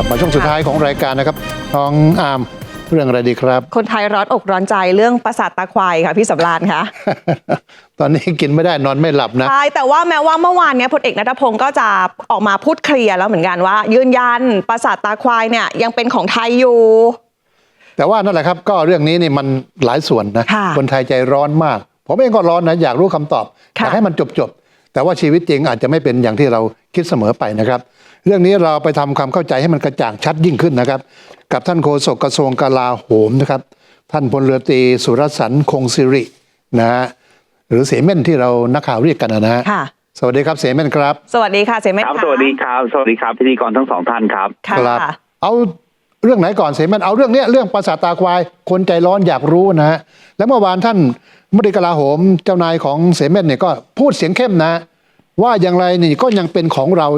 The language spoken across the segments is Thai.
ลับมาช่วงสุดท้ายของรายการนะครับน้องอามเรื่องอะไรดีครับ คนไทยร้อนอกร้อนใจเรื่องประสาทตาควายค่ะพี่สำราญคะ ตอนนี้กินไม่ได้นอนไม่หลับนะใช่แต่ว่าแม้ว่าเมื่อวานเนี้ยพลเอกนัทพงศ์ก็จะออกมาพูดเคลียร์แล้วเหมือนกันว่า ยืนยันประสาทตาควายเนี่ยยังเป็นของไทยอยู่ แต่ว่านั่นแหละครับ ก็เรื่องนี้นี่มันหลายส่วนนะค่ะคนไทยใจร้อนมาก ผมเองก็ร้อนนะอยากรู้คำตอบอค่ะยากให้มันจบจบๆ แต่ว่าชีวิตจริงอาจจะไม่เป็นอย่างที่เราคิดเสมอไปนะครับ เรื่องนี้เราไปทำความเข้าใจให้มันกระจ่างชัดยิ่งขึ้นนะครับ กับท่านโฆษกกระทรวงกลาโหมนะครับ ท่านพลเรือตรีสุรสันต์คงสิรินะฮะหรือเสเม่นที่เรานักข่าวเรียกกันนะฮะค่ะสวัสดีครับเสเม่นครับ สวัสดีค่ะเสม็ดครับะสวัสดีครับ สวัสดีครับพิธีกรทั้งสองท่านครับค่ะครับ เอา เรื่องไหนก่อนเสมันเอาเรื่องเนี้ยเรื่องภาษาทตาควาย คนใจร้อนอยากรู้นะฮะแล้วเมื่อวานท่านมตรีกลาโหมเจ้านายของเสเมนเนี่ยก็พูดเสียงเข้มนะ ว่าอย่างไรนี่ก็ยังเป็นของเรา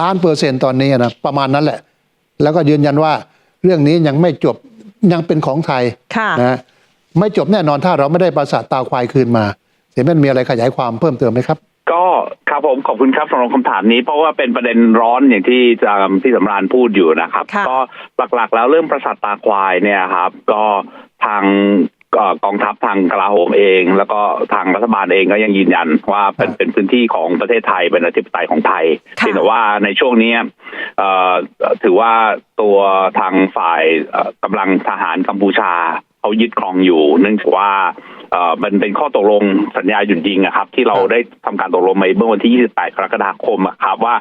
ล้านเปอร์เซ็นต์ตอนนี้นะประมาณนั้นแหละ แล้วก็ยืนยันว่าเรื่องนี้ยังไม่จบยังเป็นของไทยค่ะนะไม่จบแน่นอนถ้าเราไม่ได้ภาษาทตาควายคืนมา เสเมนมีอะไรขยายความเพิ่มเติมไหมครับ ก็ครับผมขอบคุณครับสำหรับคำถามนี้ เพราะว่าเป็นประเด็นร้อนอย่างที่จะพี่สำราญพูดอยู่นะครับค่ะก็หลักๆ แล้วเรื่องประสาทตาควายเนี่ยครับ ก็ทางเอ่อกองทัพทางกลาโหมเอง แล้วก็ทางรัฐบาลเองก็ยังยืนยันว่าเป็นครับเป็นพื้นที่ของประเทศไทยเป็นอธิปไตยของไทยค่ะเพียงแต่ว่าในช่วงนี้เอ่อถือว่าตัวทางฝ่ายเอ่อกำลังทหารกัมพูชา เขายึดครองอยู่เนื่องจากว่าเอ่อมันเป็นข้อตกลงสัญญาหยุดยิงอะครับ ที่เราครับได้ทำการตกลงไปเมื่อวันที่ 28 กรกฎาคมอะครับ ว่า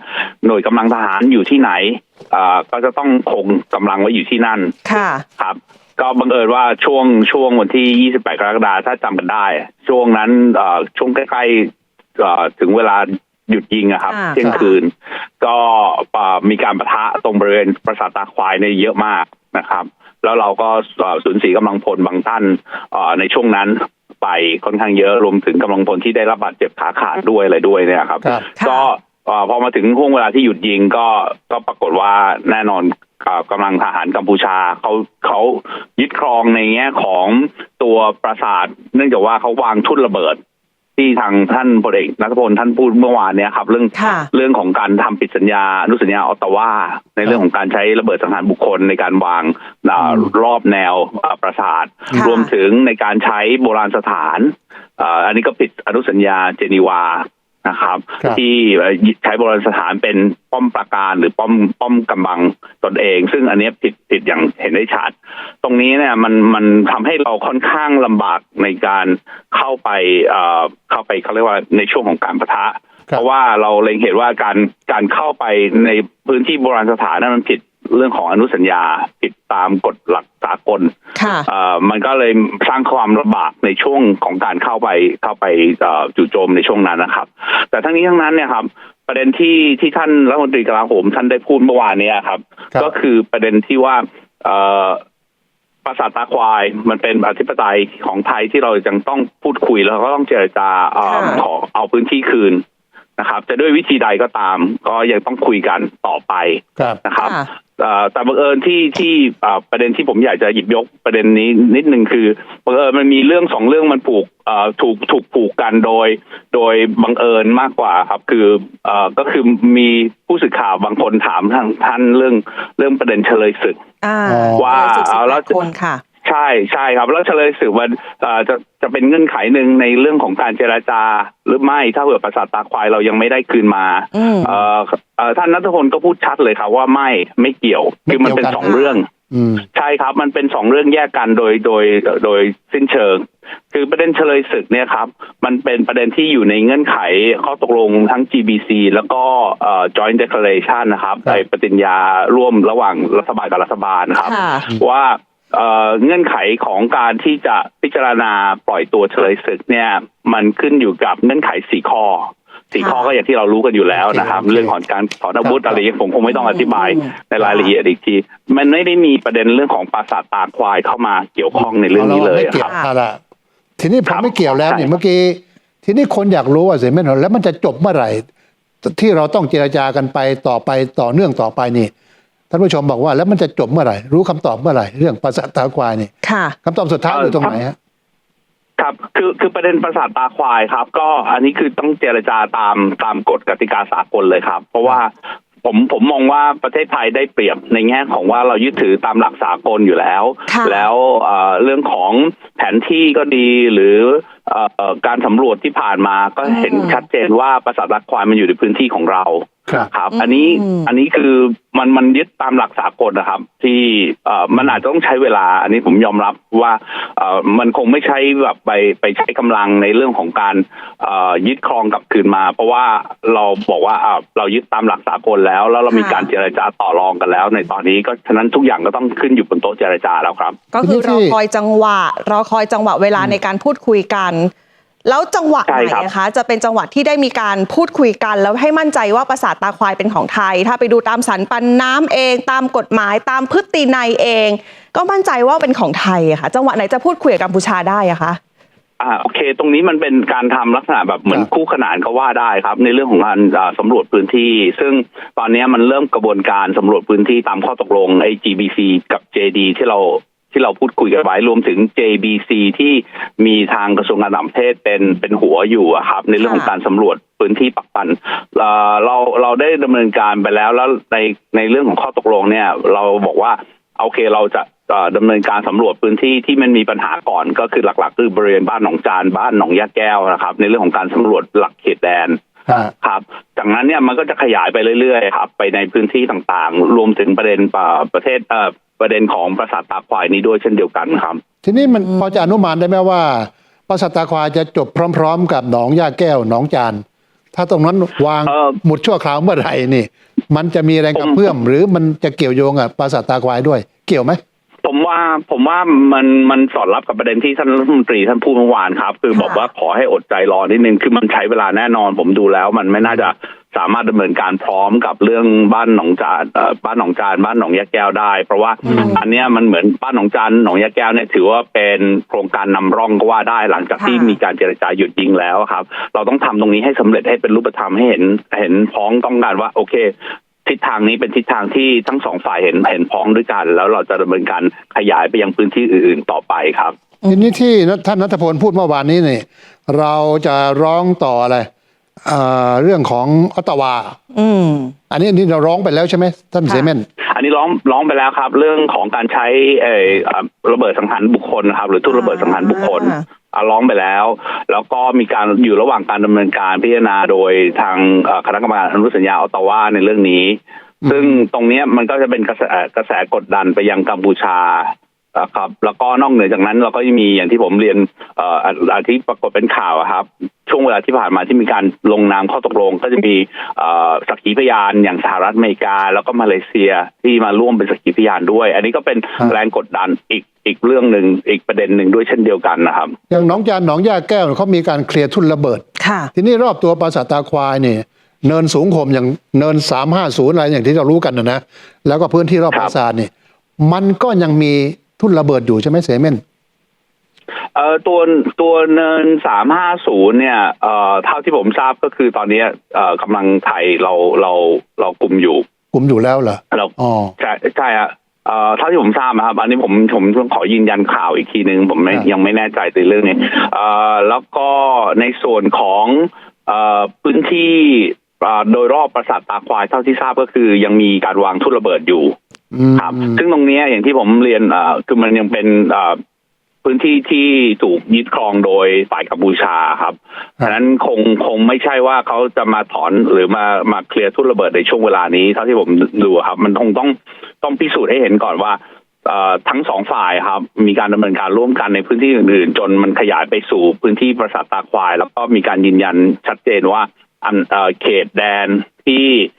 หน่วยกำลังทหารอยู่ที่ไหนเอ่อก็จะต้องคงกำลังไว้อยู่ที่นั่นค่ะครับ ก็บังเอิญว่าช่วงช่วงวันที่ 28 กรกฎาคมถ้าจำกันได้ ช่วงนั้นเอ่อช่วงใกล้ๆเอ่อถึงเวลาหยุดยิงอะครับอ่าเที่ยงคืน ก็เอ่อมีการประทะตรงบริเวณปราสาทตาควายเนี่ยเยอะมากนะครับ แล้วเราก็เอ่อสูญเสียกำลังพลบางท่านเอ่อในช่วงนั้นไปค่อนข้างเยอะรวมถึงกำลังพลที่ได้รับบาดเจ็บขาขาดด้วยอะไรด้วยเนี่ยครับครับค่ะก็เอ่อพอมาถึงห่วงเวลาที่หยุดยิงก็ก็ปรากฏว่าแน่นอนเอ่อกำลังทหารกัมพูชาเขาเขายึดครองในแง่ของตัวปราสาท เนื่องจากว่าเขาวางทุ่นระเบิด ที่ทางท่านพลเอกนัทพลท่านพูดเมื่อวานเนี่ยครับ เรื่องค่ะเรื่องของการทำปิดสัญญาอนุสัญญาออตตาวาในเรื่องของการใช้ระเบิดสังหารบุคคลในการวางอ่ารอบแนวอ่าปราสาทค่ะ รวมถึงในการใช้โบราณสถานอ่าอันนี้ก็ผิดอนุสัญญาเจนีวา นะครับครับ ที่ใช้โบราณสถานเป็นป้อมปราการหรือป้อมป้อมกำบังตนเอง ซึ่งอันเนี้ยผิดผิดอย่างเห็นได้ชัด ตรงนี้เนี่ยมันมันทำให้เราค่อนข้างลำบากในการเข้าไปเอ่อเข้าไปเขาเรียกว่าในช่วงของการประทะครับเพราะว่าเราเล็งเห็นว่าการการเข้าไปในพื้นที่โบราณสถานนั้นมันผิดเรื่องของอนุสัญญาผิด ตามกฎหลักสากลค่ะเอ่อมันก็เลยสร้างความลำบากในช่วงของการเข้าไปเข้าไปเอ่อจู่โจมในช่วงนั้นนะครับ แต่ทั้งนี้ทั้งนั้นเนี่ยครับประเด็นที่ที่ท่านรัฐมนตรีกลาโหมท่านได้พูดเมื่อวานเนี้ครับครับ ก็คือประเด็นที่ว่าเอ่อปราสาทตาควายมันเป็นอธิปไตยของไทยที่เรายังต้องพูดคุยแล้วก็ต้องเจรจาเอ่อค่ะขอเอาพื้นที่คืนนะครับจะด้วยวิธีใดก็ตาม ก็ยังต้องคุยกันต่อไปครับนะครับค่ะเอ่อ แต่บังเอิญที่ที่เอ่อประเด็นที่ผมอยากจะหยิบยกประเด็นนี้นิดนึงคือบังเอิญมันมีเรื่องสองเรื่องมันผูกเอ่อถูกถูกผูกกันโดย โดยบังเอิญมากกว่าครับ คือเอ่อก็คือมีผู้สื่อข่าวบางคนถามทางท่านเรื่องเรื่องประเด็นเฉลยศึกอ่าอ๋อว่าสิบสิบเอาแล้วแปดคนค่ะ ใช่ใช่ครับ แล้วเฉลยศึกมันเอ่อจะจะเป็นเงื่อนไขหนึ่งในเรื่องของการเจราจา หรือไม่ถ้าเผื่อประสาทตาควายเรายังไม่ได้คืนมาอืมเอ่อเอ่อท่านนัทพลก็พูดชัดเลยครับว่าไม่ไม่เกี่ยวไม่คือมันเกี่ยวเป็นกันสองเรื่องอืมใช่ครับมันเป็นสองเรื่องแยกกันโดยโดยโดยสิ้นเชิง คือประเด็นเฉลยศึกเนี่ยครับ มันเป็นประเด็นที่อยู่ในเงื่อนไขข้อตกลงทั้ง GBC แล้วก็เอ่อ Joint Declaration นะครับครับในปฏิญญาร่วมระหว่างรัฐบาลกับรัฐบาลนะครับค่ะว่า เอ่อเงื่อนไขของการที่จะพิจารณาปล่อยตัวเฉลยศึกเนี่ย มันขึ้นอยู่กับเงื่อนไขสี่ข้อสี่ข้อค่ะก็อย่างที่เรารู้กันอยู่แล้วนะครับโอเคเรื่องของการถอนอาวุธครับอะไรอย่างเงี้ยผมคงไม่ต้องอธิบายอืมในรายละเอียดอีกที มันไม่ได้มีประเด็นเรื่องของปราสาทตาควายเข้ามาเกี่ยวข้องในเรื่องนี้เลยไม่เกี่คยวรับเอาละทีนี้ผมครับไม่เกี่ยวแล้วใช่นี่เมื่อกี้ ทีนี้คนอยากรู้ว่าเสร็จไหมแล้วมันจะจบเมื่อไหร่ ที่เราต้องเจรจากันไปต่อไปต่อเนื่องต่อไปนี่ ท่านผู้ชมบอกว่าแล้วมันจะจบเมื่อไหร่ รู้คำตอบเมื่อไหร่ เรื่องภาษาทตาควายนี่ค่ะคำตอบสุดท้ายอยู่ตรงไหนฮะครับคือคือประเด็นประสาทตาควายครับ ก็อันนี้คือต้องเจรจาตามตามกฎกติกาสากลเลยครับ เพราะว่าผมผมมองว่าประเทศไทยได้เปรียบในแง่ของว่าเรายึดถือตามหลักสากลอยู่แล้วค่ะแล้วเอ่อเรื่องของแผนที่ก็ดีหรือเอ่อการสำรวจที่ผ่านมาก็เห็นอืมชัดเจนว่าปราสาทรักควายมันอยู่ในพื้นที่ของเรา ครับครับอืมอันนี้อันนี้คือมันมันยึดตามหลักสากลนะครับ ที่เอ่อมันอาจจะต้องใช้เวลา อันนี้ผมยอมรับว่าเอ่อมันคงไม่ใช่แบบไปไปใช้กำลังในเรื่องของการเอ่อยึดครองกลับคืนมา เพราะว่าเราบอกว่าอ่าเรายึดตามหลักสากลแล้ว แล้วเรามีค่ะการเจรจาต่อรองกันแล้ว ในตอนนี้ก็ฉะนั้นทุกอย่างก็ต้องขึ้นอยู่บนโต๊ะเจรจาแล้วครับ ก็คือทีรนี้อที่คอยจังหวะรอคอยจังหวะเวลาในการพูดคุยกัน แล้วจังหวะไหใช่นครับนะคะจะเป็นจังหวะที่ได้มีการพูดคุยกัน แล้วให้มั่นใจว่าปราสาทตาควายเป็นของไทย ถ้าไปดูตามสันปันน้ำเอง ตามกฎหมายตามพฤตินัยเอง ก็มั่นใจว่าเป็นของไทยอะค่ะ จังหวะไหนจะพูดคุยกับกัมพูชาได้อะคะอ่าโอเค ตรงนี้มันเป็นการทำลักษณะแบบเหมือนครับคู่ขนานก็ว่าได้ครับ ในเรื่องของการอ่าสำรวจพื้นที่ ซึ่งตอนนี้มันเริ่มกระบวนการสำรวจพื้นที่ตามข้อตกลงไอ้ GBC กับ JD ที่เรา ที่เราพูดคุยกันไว้รวมถึง JBC ที่มีทางกระทรวงการต่างประเทศเป็นเป็นหัวอยู่อะครับ ในเรื่องของค่ะการสำรวจพื้นที่ปักปันเอ่อเราเราได้ดำเนินการไปแล้วแล้วในในเรื่องของข้อตกลงเนี่ย เราบอกว่าโอเคเราจะเอ่อดำเนินการสำรวจพื้นที่ที่มันมีปัญหาก่อนก็คือหลัก ๆ คือบริเวณบ้านหนองจานบ้านหนองยาแก้วนะครับ ในเรื่องของการสำรวจหลักเขตแดนฮะครับจากนั้นเนี่ยมันก็จะขยายไปเรื่อยๆครับไปในพื้นที่ต่างๆ รวมถึงประเด็นเอ่อประเทศเอ่อ ประเด็นของปราสาทตาควายนี้ด้วยเช่นเดียวกันครับ ทีนี้มันพอจะอนุมานได้ไหมว่าปราสาทตาควายจะจบพร้อม ๆ กับหนองย่าแก้วหนองจาน ถ้าตรงนั้นวางเอ่อหมุดชั่วคราวเมื่อไหร่นี่ มันจะมีแรงกระเพื่อม หรือมันจะเกี่ยวโยงกับปราสาทตาควายด้วย เกี่ยวไหมผมว่าผมว่ามันมันสอดรับกับประเด็นที่ท่านรัฐมนตรีท่านพูดเมื่อวานครับ คือค่ะบอกว่าขอให้อดใจรอนิดนึงคือมันใช้เวลาแน่นอน ผมดูแล้วมันไม่น่าจะ สามารถดำเนินการพร้อมกับเรื่องบ้านหนองจานเอ่อบ้านหนองจานบ้านหนองยาแก้วได้ เพราะว่าอืมอันเนี้ยมันเหมือนบ้านหนองจานหนองยาแก้วเนี่ยถือว่าเป็นโครงการนำร่องก็ว่าได้หลังจากที่ค่ะมีการเจรจาหยุดยิงแล้วครับ เราต้องทำตรงนี้ให้สำเร็จให้เป็นรูปธรรมให้เห็นเห็นพ้องต้องกันว่าโอเคทิศทางนี้เป็นทิศทางที่ทั้งสองฝ่ายเห็นเห็นพ้องด้วยกัน แล้วเราจะดำเนินการขยายไปยังพื้นที่อื่น ๆต่อไปครับทีนี้ที่ท่านนัทพลพูดเมื่อวานนี้นี่เราจะร้องต่ออะไร เอ่อเรื่องของออตตาวาอืมอันนี้อันนี้เราร้องไปแล้วใช่ไหมท่านค่ะเซเมนอันนี้ร้องร้องไปแล้วครับ เรื่องของการใช้เอ่ออ่าระเบิดสังหารบุคคลนะครับ หรือทุ่นระเบิดสังหารบุคคลอ่าอ่าร้องไปแล้ว แล้วก็มีการอยู่ระหว่างการดำเนินการพิจารณาโดยทางเอ่อคณะกรรมการอนุสัญญาออตตาวาในเรื่องนี้ ซึ่งตรงเนี้ยมันก็จะเป็นกระแสกระแสกดดันไปยังกัมพูชาอ่า ครับแล้วก็นอกเหนือจากนั้นเราก็ยังมีอย่างที่ผมเรียนเอ่ออาอาที่ปรากฏเป็นข่าวอะครับ ช่วงเวลาที่ผ่านมาที่มีการลงนามข้อตกลง ก็จะมีเอ่อสักขีพยานอย่างสหรัฐอเมริกา แล้วก็มาเลเซียที่มาร่วมเป็นสักขีพยานด้วย อันนี้ก็เป็นครับแรงกดดันอีกอีกเรื่องหนึ่งอีกประเด็นหนึ่งด้วยเช่นเดียวกันนะครับอย่างหนองจานหนองย่าแก้วเขามีการเคลียร์ทุ่นระเบิดค่ะทีนี้รอบตัวปราสาทตาควายเนี่ยเนินสูงข่มอย่างเนินสามห้าศูนย์อะไรอย่างที่เรารู้กันนะนะแล้วก็พื้นที่รอบคปรับราสาทเนี่ยมันก็ยังมี ทุ่นระเบิดอยู่ใช่ไหมเซเมนเอ่อตัวตัวเนินสามห้าศูนย์เนี่ยเอ่อเท่าที่ผมทราบก็คือตอนเนี้ยเอ่อกำลังไทยเราเราเรากลุ่มอยู่กลุ่มอยู่แล้วเหรอเราอ๋อใช่ใช่ฮะเอ่อเท่าที่ผมทราบนะครับ อันนี้ผมผมต้องขอยืนยันข่าวอีกทีหนึ่งผมไม่ครับยังไม่แน่ใจในเรื่องนี้เอ่อแล้วก็ในส่วนของเอ่อพื้นที่เอ่อโดยรอบปราสาทตาควายเท่าที่ทราบก็คือยังมีการวางทุ่นระเบิดอยู่อืม ครับ ซึ่งตรงเนี้ยอย่างที่ผมเรียนเอ่อคือมันยังเป็นเอ่อพื้นที่ที่ถูกยึดครองโดยฝ่ายกัมพูชาครับครับฉะนั้นคงคงไม่ใช่ว่าเขาจะมาถอนหรือมามาเคลียร์ทุ่นระเบิดในช่วงเวลานี้เท่าที่ผมดูครับ มันคงต้องต้องพิสูจน์ให้เห็นก่อนว่าเอ่อทั้งสองฝ่ายครับมีการดำเนินการร่วมกันในพื้นที่อื่นๆ จนมันขยายไปสู่พื้นที่ปราสาทตาควาย แล้วก็มีการยืนยันชัดเจนว่าอันเอ่อเขตแดนที่เอ่อ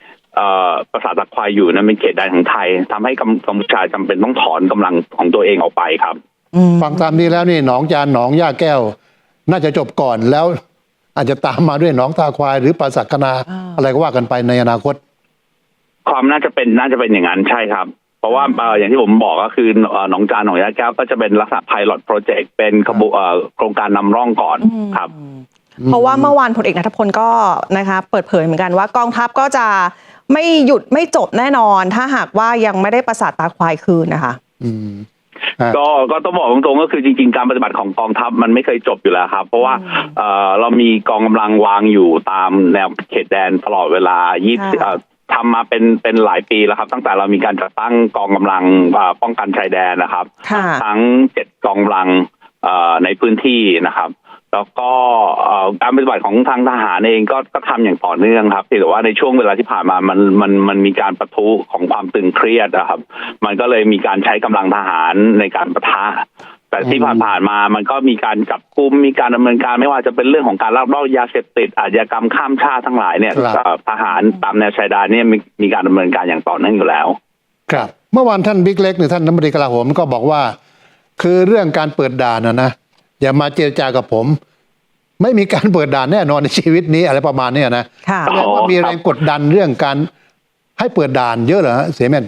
ปราสาทตะควายอยู่นั้นเป็นเขตแดนของไทยทำให้กัมกัมพูชาจำเป็นต้องถอนกำลังของตัวเองออกไปครับอืมฟังตามนี้แล้วนี่หนองจานหนองย่าแก้ว น่าจะจบก่อนแล้ว อาจจะตามมาด้วยหนองตาควายหรือปราสาทคณาอ่าอะไรก็ว่ากันไปในอนาคต ความน่าจะเป็นน่าจะเป็นอย่างนั้นใช่ครับ เพราะว่าเอ่ออย่างที่ผมบอกก็คือเอ่อหนองจานหนองยาแก้วก็จะเป็นลักษณะ pilot project เป็นขบวเอ่อโครงการนำร่องก่อนครับเพราะว่าเมื่อวานพลเอกนัทพลก็นะคะ เปิดเผยเหมือนกันว่ากองทัพก็จะ ไม่หยุดไม่จบแน่นอน ถ้าหากว่ายังไม่ได้ประสาทตาควายคืนนะคะ อืมฮะก็ก็ต้องบอกตรงๆก็คือจริง ๆ การปฏิบัติของกองทัพมันไม่เคยจบอยู่แล้วครับ เพราะว่าอืมเอ่อเรามีกองกำลังวางอยู่ตามแนวเขตแดนตลอดเวลาค่ะ20เอ่อทำมาเป็นเป็นหลายปีแล้วครับ ตั้งแต่เรามีการจัดตั้งกองกำลังอ่าป้องกันชายแดนนะครับค่ะทั้งเจ็ดกองกำลังเอ่อในพื้นที่นะครับ แล้วก็เอ่อการปฏิบัติของทางทหารเองก็ก็ทำอย่างต่อเนื่องครับเพียงแต่ว่าในช่วงเวลาที่ผ่านมามันมันมันมีการประทุของความตึงเครียดนะครับ มันก็เลยมีการใช้กำลังทหารในการประทะแต่ที่อืมผ่านๆมา มันก็มีการจับกุม มีการดำเนินการไม่ว่าจะเป็นเรื่องของการลักลอบยาเสพติด อาชญากรรมข้ามชาติทั้งหลายเนี่ยครับเอ่อทหารตามแนวชายแดนเนี่ยมีมีการดำเนินการอย่างต่อเนื่องอยู่แล้ว ครับ เมื่อวานท่านบิ๊กเล็กหรือท่านรัฐมนตรีกลาโหมก็บอกว่า คือเรื่องการเปิดด่านนะนะ อย่ามาเจรจากับผม ไม่มีการเปิดด่านแน่นอนในชีวิตนี้อะไรประมาณเนี้ยนะค่ะแสดงว่ามีแรงกดดันเรื่องการให้เปิดด่านเยอะเหรอฮะเสียแมน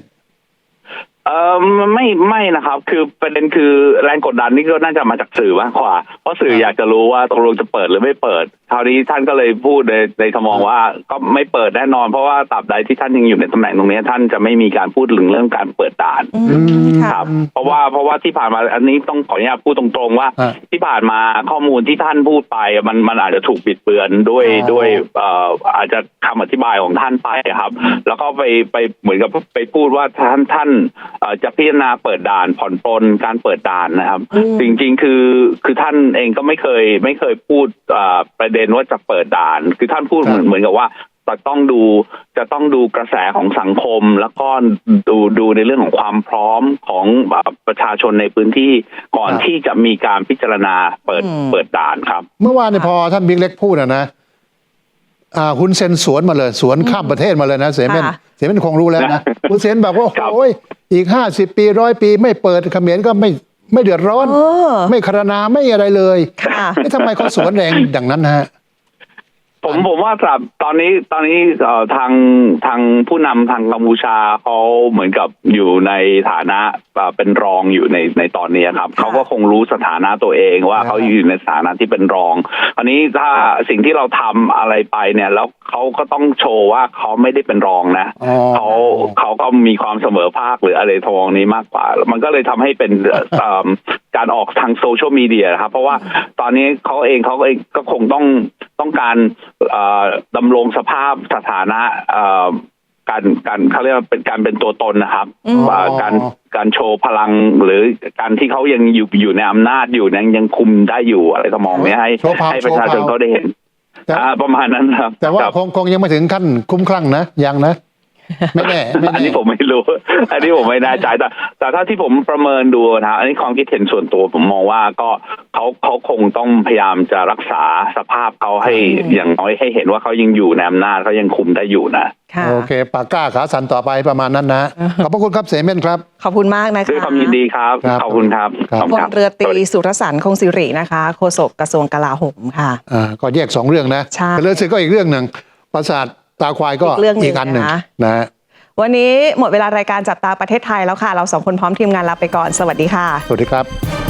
เออไม่ไม่นะครับ คือประเด็นคือแรงกดดันนี่ก็น่าจะมาจากสื่อมากกว่าเพราะสื่อครับอยากจะรู้ว่าตกลงจะเปิดหรือไม่เปิด คราวนี้ท่านก็เลยพูดในในทำนองว่าก็ไม่เปิดแน่นอน เพราะว่าตราบใดที่ท่านยังอยู่ในตำแหน่งตรงนี้ ท่านจะไม่มีการพูดถึงเรื่องการเปิดด่านอืมค่ะครับ เพราะว่าเพราะว่าที่ผ่านมาอันนี้ต้องขออนุญาตพูดตรงๆว่าอะที่ผ่านมาข้อมูลที่ท่านพูดไป มันมันอาจจะถูกบิดเบือนด้วยอ๋อด้วยเอ่ออาจจะคำอธิบายของท่านไปครับ แล้วก็ไปไปเหมือนกับไปพูดว่าท่านท่านเอ่อจะพิจารณาเปิดด่านผ่อนปลนการเปิดด่านนะครับอืมจริงๆคือคือท่านเองก็ไม่เคยไม่เคยพูดเอ่อประเด็นว่าจะเปิดด่าน คือท่านพูดครับเหมือนเหมือนกับว่าจะต้องดูจะต้องดูกระแสของสังคม แล้วก็ดูดูในเรื่องของความพร้อมของแบบประชาชนในพื้นที่ก่อนครับที่จะมีการพิจารณาเปิดอืมเปิดด่านครับ เมื่อวานเนี่ยพอท่านบิ๊กเล็กพูดอะนะอ่าคุณเซนสวนมาเลย สวนข้ามประเทศมาเลยนะ เสียเม่นค่ะเสียเม่นคงรู้แล้วนะคุณเซนบอกว่าครับโอ้ยอีกห้าสิบปีร้อยปี ไม่เปิดเขมรก็ไม่ ไม่เดือดร้อน เออ ไม่คารนาไม่อะไรเลยค่ะเอ๊ะทำไมเขาสวนแรงดังนั้นนะฮะ ผมผมว่าครับตอนนี้ตอนนี้เอ่อทางทางผู้นำทางกัมพูชาเขาเหมือนกับอยู่ในฐานะเอ่อเป็นรองอยู่ในในตอนนี้ครับค่ะเขาก็คงรู้สถานะตัวเองว่าครับ เขาอยู่ในสถานะที่เป็นรองอันนี้ถ้าสิ่งที่เราทำอะไรไปเนี่ย แล้วเขาก็ต้องโชว์ว่าเขาไม่ได้เป็นรองนะอ๋อ เขาเขา ก็มีความเสมอภาคหรืออะไรทองนี้มากกว่า มันก็เลยทำให้เป็นเอ่อเอิ่มการออกทางโซเชียลมีเดียนะครับ เพราะว่าตอนนี้เขาเองเขาเองก็คงต้องต้องการเอ่อดำรงสภาพสถานะเอ่อการการเขาเรียกว่าเป็นการเป็นตัวตนนะครับอืมว่าการการโชว์พลังหรือการที่เขายังอยู่อยู่ในอำนาจอยู่ยังยังคุมได้อยู่อะไรทำนองเนี้ยให้โชว์พาวให้ประชาชนโชว์พาวเขาได้เห็นแต่อ่าประมาณนั้นครับ แต่ว่าครับคงคงยังไม่ถึงขั้นคุ้มคลั่งนะยังนะ ไม่แน่ไม่อันแน่นี้ผมไม่รู้ อันนี้ผมไม่แน่ใจแต่แต่ถ้าที่ผมประเมินดูนะอันนี้ความคิดเห็นส่วนตัวผมมองว่าก็เขาเขาคงต้องพยายามจะรักษาสภาพเขาให้อืมอย่างน้อยให้เห็นว่าเขายังอยู่ในอำนาจเขายังคุมได้อยู่นะ ค่ะ โอเค ปากกล้าขาสันต่อไปประมาณนั้นนะ ขอบพระคุณครับเสเม่นครับ ขอบคุณมากนะคะด้วยความยินดีครับ ครับขอบคุณครับครับขอบพคุณลครับเรือตรีสุรสันต์คงสิรินะคะโฆษกกระทรวงกลาโหมค่ะ อ่าก็แยกสองเรื่องนะใช่ แต่เรื่องสึกก็อีกเรื่องหนึ่งปราสาท ตาควายก็อีกเรื่องหนึ่งอีกอันหนึ่งนะนะฮะวันนี้หมดเวลารายการจับตาประเทศไทยแล้วค่ะ เราสองคนพร้อมทีมงานลาไปก่อน สวัสดีค่ะ สวัสดีครับ